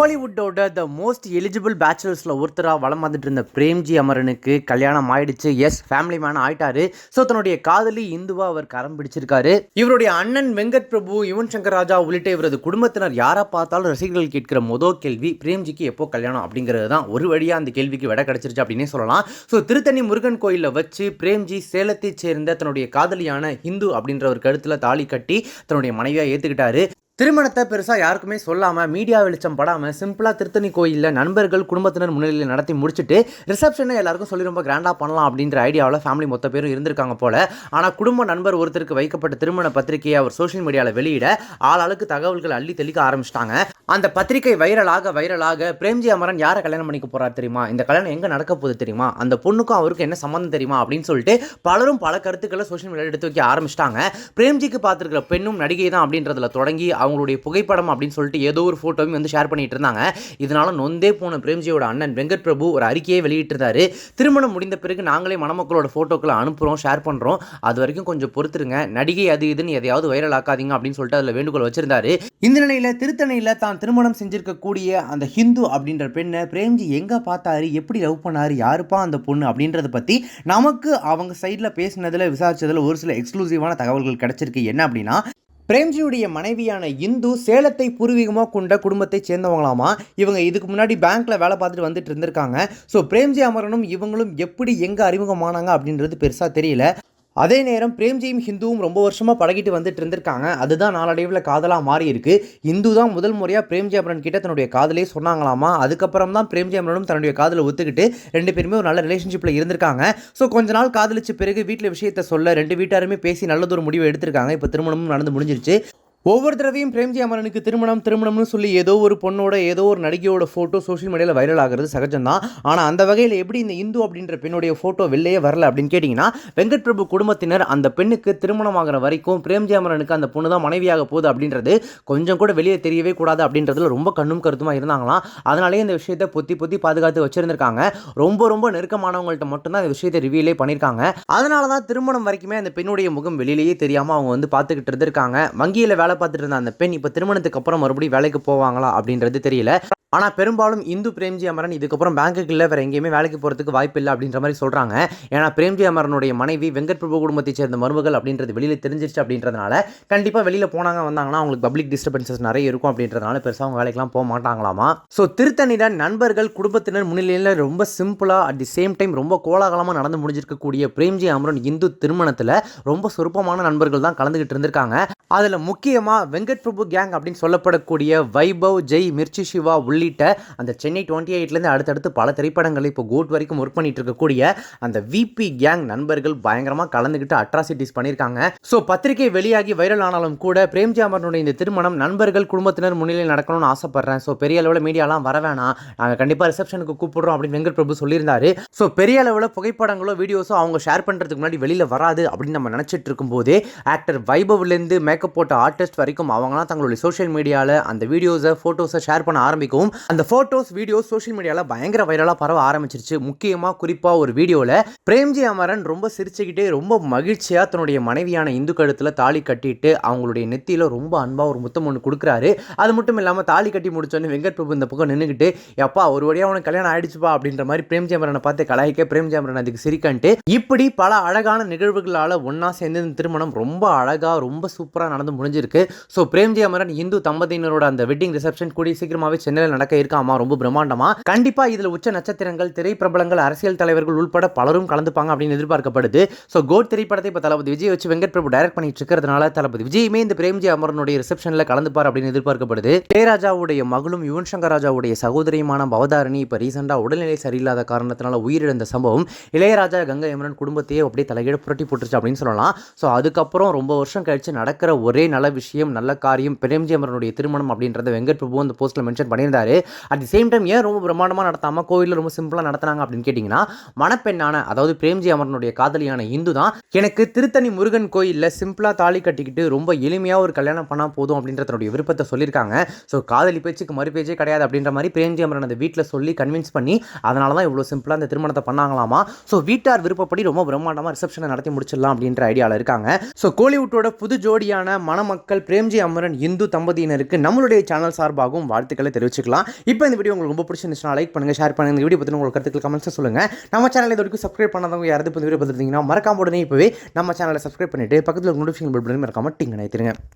கோலிவுட்டோட the most eligible பேச்சுலர்ஸில் ஒருத்தராக வளம் வந்துட்டு இருந்த பிரேம்ஜி அமரனுக்கு கல்யாணம் ஆயிடுச்சு. எஸ் ஃபேமிலி மேன் ஆயிட்டாரு. ஸோ தன்னுடைய காதலி இந்துவா அவர் கரம் பிடிச்சிருக்காரு. இவருடைய அண்ணன் வெங்கட் பிரபு யுவன் சங்கர் ராஜா உள்ளிட்ட இவரது குடும்பத்தினர் யாரை பார்த்தாலும் ரசிகர்கள் கேட்கிற மொதல் கேள்வி பிரேம்ஜிக்கு எப்போ கல்யாணம் அப்படிங்கிறது தான் ஒரு வழியாக அந்த கேள்விக்கு விட கிடச்சிருச்சு அப்படின்னே சொல்லலாம். ஸோ திருத்தணி முருகன் கோயிலில் வச்சு பிரேம்ஜி சேலத்தைச் சேர்ந்த தன்னுடைய காதலியான ஹிந்து அப்படின்ற ஒரு கருத்தில் தாலி கட்டி தன்னுடைய மனைவியாக ஏற்றுக்கிட்டாரு திருமணத்தை பெருசாக யாருக்குமே சொல்லாமல் மீடியா வெளிச்சம் படாமல் சிம்பிளாக திருத்தணி கோயிலில் நண்பர்கள் குடும்பத்தினர் முன்னிலையில் நடத்தி முடிச்சுட்டு ரிசப்ஷனை எல்லாருக்கும் சொல்லி ரொம்ப கிராண்டாக பண்ணலாம் அப்படின்ற ஐடியாவில் ஃபேமிலி மொத்த பேரும் இருந்திருக்காங்க போல. ஆனால் குடும்ப நண்பர் ஒருத்தருக்கு வைக்கப்பட்ட திருமண பத்திரிகையை அவர் சோஷியல் மீடியாவில் வெளியிட ஆளாளுக்கு தகவல்கள் அள்ளி தெளிக்க ஆரம்பிச்சிட்டாங்க. அந்த பத்திரிகை வைரலாக வைரலாக பிரேம்ஜி அமரன் யாரை கல்யாணம் பண்ணிக்க போகிறார் தெரியுமா? இந்த கல்யாணம் எங்கே நடக்க போகுது தெரியுமா? அந்த பொண்ணுக்கும் அவருக்கும் என்ன சம்மந்தம் தெரியுமா? அப்படின்னு சொல்லிட்டு பலரும் பல கருத்துக்களை சோஷியல் மீடியாவில் எடுத்து வைக்க ஆரம்பிச்சிட்டாங்க. பிரேம்ஜிக்கு பார்த்துருக்கிற பெண்ணும் நடிகை தான் அப்படின்றதுல தொடங்கி அவங்களுடைய புகைப்படம் அப்படின்னு சொல்லிட்டு ஏதோ ஒரு ஃபோட்டோவையும் வந்து ஷேர் பண்ணிட்டு இருந்தாங்க. இதனால நொந்தே போன பிரேம்ஜியோட அண்ணன் வெங்கட் பிரபு ஒரு அறிக்கையை வெளியிட்டிருந்தாரு. திருமணம் முடிந்த பிறகு நாங்களே மணமக்களோட ஃபோட்டோக்களை அனுப்புகிறோம் ஷேர் பண்ணுறோம் அது வரைக்கும் கொஞ்சம் பொறுத்துருங்க. நடிகை அது இதுன்னு எதையாவது வைரல் ஆக்காதீங்க அப்படின்னு சொல்லிட்டு அதில் வேண்டுகோள் வச்சிருந்தாரு. இந்த நிலையில் திருத்தணியில் தான் திருமணம் செஞ்சுருக்கக்கூடிய அந்த ஹிந்து அப்படின்ற பெண்ணை பிரேம்ஜி எங்கே பார்த்தாரு? எப்படி லவ் பண்ணாரு? யாருப்பா அந்த பொண்ணு? அப்படின்றத பற்றி நமக்கு அவங்க சைடில் பேசினதில் விசாரிச்சதில் ஒரு சில எக்ஸ்க்ளூசிவான தகவல்கள் கிடச்சிருக்கு. என்ன அப்படின்னா பிரேம்ஜியுடைய மனைவியான இந்து சேலத்தை பூர்வீகமாக கொண்ட குடும்பத்தை சேர்ந்தவங்களாமா? இவங்க இதுக்கு முன்னாடி பேங்க்ல வேலை பார்த்துட்டு வந்துட்டு இருந்திருக்காங்க. ஸோ பிரேம்ஜி அமரனும் இவங்களும் எப்படி எங்கே அறிமுகமானாங்க அப்படின்றது பெருசாக தெரியல. அதே நேரம் பிரேம்ஜியும் ஹிந்துவும் ரொம்ப வருஷமாக பழகிட்டு வந்துட்டு இருந்திருக்காங்க. அதுதான் நாளடைவில் காதலாக மாறி இருக்கு. இந்து தான் முதல் முறையாக பிரேம்ஜி அமரன் கிட்ட தன்னுடைய காதலே சொன்னாங்களாமா? அதுக்கப்புறம் தான் பிரேம்ஜி அமரனும் தன்னுடைய காதலை ஒத்துக்கிட்டு ரெண்டு பேருமே ஒரு நல்ல ரிலேஷன்ஷிப்பில் இருந்திருக்காங்க. ஸோ கொஞ்ச நாள் காதலிச்ச பிறகு வீட்டில் விஷயத்தை சொல்ல ரெண்டு வீட்டாருமே பேசி நல்லதொரு முடிவு எடுத்திருக்காங்க. இப்போ திருமணமும் நடந்து முடிஞ்சிருச்சு. ஒவ்வொரு தடவையும் பிரேம்ஜி அமரனுக்கு திருமணம் திருமணம்னு சொல்லி ஏதோ ஒரு பொண்ணோட ஏதோ ஒரு நடிகையோட ஃபோட்டோ சோஷியல் மீடியாவில் வைரல் ஆகிறது சகஜம்தான். ஆனால் அந்த வகையில் எப்படி இந்த இந்து அப்படின்ற பெண்ணுடைய ஃபோட்டோ வெளிலேயே வரல அப்படின்னு கேட்டிங்கன்னா வெங்கட் பிரபு குடும்பத்தினர் அந்த பெண்ணுக்கு திருமணம் ஆகிற வரைக்கும் பிரேம்ஜி அமரனுக்கு அந்த பொண்ணு தான் மனைவியாக போகுது அப்படின்றது கொஞ்சம் கூட வெளியே தெரியவே கூடாது அப்படின்றதுல ரொம்ப கண்ணும் கருத்துமாக இருந்தாங்களாம். அதனாலேயே இந்த விஷயத்தை பொத்தி பொத்தி பாதுகாத்து வச்சுருந்துருக்காங்க. ரொம்ப ரொம்ப நெருக்கமானவங்கள்ட்ட மட்டும்தான் இந்த விஷயத்தை ரிவீலே பண்ணியிருக்காங்க. அதனால தான் திருமணம் வரைக்குமே அந்த பெண்ணுடைய முகம் வெளியிலேயே தெரியாமல் அவங்க வந்து பார்த்துக்கிட்டு இருந்திருக்காங்க. வங்கியில் வேலை பார்த்துட்டு இருந்த அந்த பெண் இப்போ திருமணத்துக்கு அப்புறம் மறுபடியும் வேலைக்கு போவாங்களா அப்படின்றது தெரியல. ஆனால் பெரும்பாலும் இந்து பிரேம்ஜி அமரன் இதுக்கப்புறம் பேங்குக்கு இல்லை வேறு எங்கேயுமே வேலைக்கு போகிறதுக்கு வாய்ப்பு இல்லை அப்படின்ற மாதிரி சொல்கிறாங்க ஏன்னா பிரேம்ஜி அமரனுடைய மனைவி வெங்கட் பிரபு குடும்பத்தை சேர்ந்த மருமகள் அப்படின்றது வெளியில் தெரிஞ்சிருச்சு அப்படின்றதுனால கண்டிப்பாக வெளியில் போனாங்க வந்தாங்கன்னா அவங்களுக்கு பப்ளிக் டிஸ்டர்பன்சஸ் நிறைய இருக்கும் அப்படின்றதுனால பெருசாக அவங்க வேலைக்கெலாம் போக மாட்டாங்களாமா. ஸோ திருத்தணியில் நண்பர்கள் குடும்பத்தினர் முன்னிலையில் ரொம்ப சிம்பிளாக அட் தி சேம் டைம் ரொம்ப கோலாகலமாக நடந்து முடிஞ்சிருக்கக்கூடிய பிரேம்ஜி அமரன் இந்து திருமணத்தில் ரொம்ப சொற்பமான நண்பர்கள் தான் கலந்துக்கிட்டு இருந்திருக்காங்க. அதில் முக்கிய முக்கியமாக வெங்கட் பிரபு கேங் அப்படின்னு சொல்லப்படக்கூடிய வைபவ் ஜெய் மிர்ச்சி சிவா உள்ளிட்ட அந்த சென்னை டுவெண்ட்டி எயிட்லேருந்து அடுத்தடுத்து பல திரைப்படங்கள் இப்போ கோட் வரைக்கும் ஒர்க் பண்ணிட்டு இருக்கக்கூடிய அந்த விபி கேங் நண்பர்கள் பயங்கரமாக கலந்துக்கிட்டு அட்ராசிட்டிஸ் பண்ணியிருக்காங்க ஸோ பத்திரிகை வெளியாகி வைரல் ஆனாலும் கூட பிரேம்ஜி அமரனுடைய இந்த திருமணம் நண்பர்கள் குடும்பத்தினர் முன்னிலையில் நடக்கணும்னு ஆசைப்படுறேன். ஸோ பெரிய அளவில் மீடியாலாம் வர வேணாம். நாங்கள் கண்டிப்பாக ரிசப்ஷனுக்கு கூப்பிடுறோம் அப்படின்னு வெங்கட் பிரபு சொல்லியிருந்தாரு. ஸோ பெரிய அளவில் புகைப்படங்களோ வீடியோஸோ அவங்க ஷேர் பண்ணுறதுக்கு முன்னாடி வெளியில் வராது அப்படின்னு நம்ம நினச்சிட்டு இருக்கும்போது ஆக்டர் வைபவ்லேருந்து மேக்கப் போட்ட ஆர்டிஸ்ட் வரைக்கும் அவங்களாம் தங்களுடைய சோஷியல் மீடியாவில் அந்த வீடியோஸை ஃபோட்டோஸை ஷேர் பண்ண ஆரம்பிக்கவும் அந்த ஃபோட்டோஸ் வீடியோஸ் சோஷியல் மீடியாவில் பயங்கர வைரலாக பரவ ஆரம்பிச்சிருச்சு. முக்கியமாக குறிப்பாக ஒரு வீடியோவில் பிரேம்ஜி அமரன் ரொம்ப சிரிச்சுக்கிட்டே ரொம்ப மகிழ்ச்சியாக தன்னுடைய மனைவியான இந்து கழுத்தில் தாலி கட்டிட்டு அவங்களுடைய நெத்தியில் ரொம்ப அன்பாக ஒரு முத்தம் ஒன்று கொடுக்குறாரு. அது மட்டும் இல்லாமல் தாலி கட்டி முடிச்சோன்னு வெங்கட் பிரபு இந்த பக்கம் நின்றுக்கிட்டு எப்பா ஒரு வழியாக உனக்கு கல்யாணம் ஆயிடுச்சுப்பா அப்படின்ற மாதிரி பிரேம்ஜி அமரனை பார்த்து கலாய்க்க பிரேம்ஜி அமரன் அதுக்கு சிரிக்கன்ட்டு இப்படி பல அழகான நிகழ்வுகளால் ஒன்றா சேர்ந்து இந்த திருமணம் ரொம்ப அழகாக ரொம்ப சூப்பராக நடந்து முடிஞ்சிருக்கு. ஸோ பிரேம்ஜி அமரன் இந்து தம்பதியினரோட அந்த வெட்டிங் ரிசப்ஷன் கூடிய சீக்கிரமாகவே சென்னையில் நடக்க இருக்காமா ரொம்ப பிரம்மாண்டமா. கண்டிப்பா இதில் உச்ச நட்சத்திரங்கள் திரைப்பிரபலங்கள் அரசியல் தலைவர்கள் உள்பட பலரும் கலந்துப்பாங்க அப்படின்னு எதிர்பார்க்கப்படுது. ஸோ கோட் திரைப்படத்தை இப்போ தளபதி விஜய் வச்சு வெங்கட் பிரபு டைரக்ட் பண்ணிட்டு இருக்கிறதுனால தளபதி விஜயுமே இந்த பிரேம்ஜி அமரனுடைய ரிசப்ஷனில் கலந்துப்பார் அப்படின்னு எதிர்பார்க்கப்படுது. ஜெயராஜாவுடைய மகளும் யுவன் சங்கர் ராஜாவுடைய சகோதரியுமான பவதாரணி இப்போ ரீசெண்டாக உடல்நிலை சரியில்லாத காரணத்தினால உயிரிழந்த சம்பவம். இளையராஜா கங்கை அமரன் குடும்பத்தையே அப்படியே தலையீடு புரட்டி போட்டுருச்சு அப்படின்னு சொல்லலாம். ஸோ அதுக்கப்புறம் ரொம்ப வருஷம் கழிச்சு நடக்கிற ஒரே நல்ல விஷயம் நல்ல காரியம் பிரேம்ஜி அமரனுடைய திருமணம் அப்படின்றத வெங்கட் பிரபு அந்த போஸ்ட்டில் மென்ஷன் பண்ணியிருந்தாரு. அட் தி சேம் டைம் ஏன் ரொம்ப பிரம்மாண்டமாக நடத்தாமல் கோவிலில் ரொம்ப சிம்பிளாக நடத்துனாங்க அப்படின்னு கேட்டிங்கன்னா மணப்பெண்ணான அதாவது பிரேம்ஜி அமரனுடைய காதலியான இந்து தான் எனக்கு திருத்தணி முருகன் கோயிலில் சிம்பிளாக தாலி கட்டிக்கிட்டு ரொம்ப எளிமையாக ஒரு கல்யாணம் பண்ணால் போதும் அப்படின்ற தன்னுடைய விருப்பத்தை சொல்லியிருக்காங்க. ஸோ காதலி பேச்சுக்கு மறு பேச்சே கிடையாது அப்படின்ற மாதிரி பிரேம்ஜி அமரன் அந்த வீட்டில் சொல்லி கன்வின்ஸ் பண்ணி அதனால தான் இவ்வளோ சிம்பிளாக அந்த திருமணத்தை பண்ணாங்களாமா? ஸோ வீட்டார் விருப்பப்படி ரொம்ப பிரம்மாண்டமாக ரிசப்ஷனை நடத்தி முடிச்சிடலாம் அப்படின்ற ஐடியாவில் இருக்காங்க. ஸோ கோலிவுட்டோட புது ஜோடியான மணமக்கள் வெங்கட் பிரேம்ஜி அமரன் இந்து தம்பதியினருக்கு நம்மளுடைய சேனல் சார்பாகவும் வாழ்த்துக்களை தெரிவிச்சுக்கலாம். இப்போ இந்த வீடியோ உங்களுக்கு ரொம்ப பிடிச்சிருந்துச்சுன்னா லைக் பண்ணுங்கள் ஷேர் பண்ணுங்க. இந்த வீடியோ பற்றி உங்களுக்கு கருத்துக்கள் கமெண்ட்ஸ் சொல்லுங்க. நம்ம சேனல் இது வரைக்கும் சப்ஸ்கிரைப் பண்ணாதவங்க யாராவது இப்போ இந்த வீடியோ பார்த்துருந்தீங்கன்னா மறக்காம உடனே இப்போவே நம்ம சேனலை சப்ஸ்கிரைப் பண்ணிட்டு பக்கத்தில் நோட்டிஃபிகேஷன் பில் பண்ணி மறக்காம டிங்க நினைத்துருங்க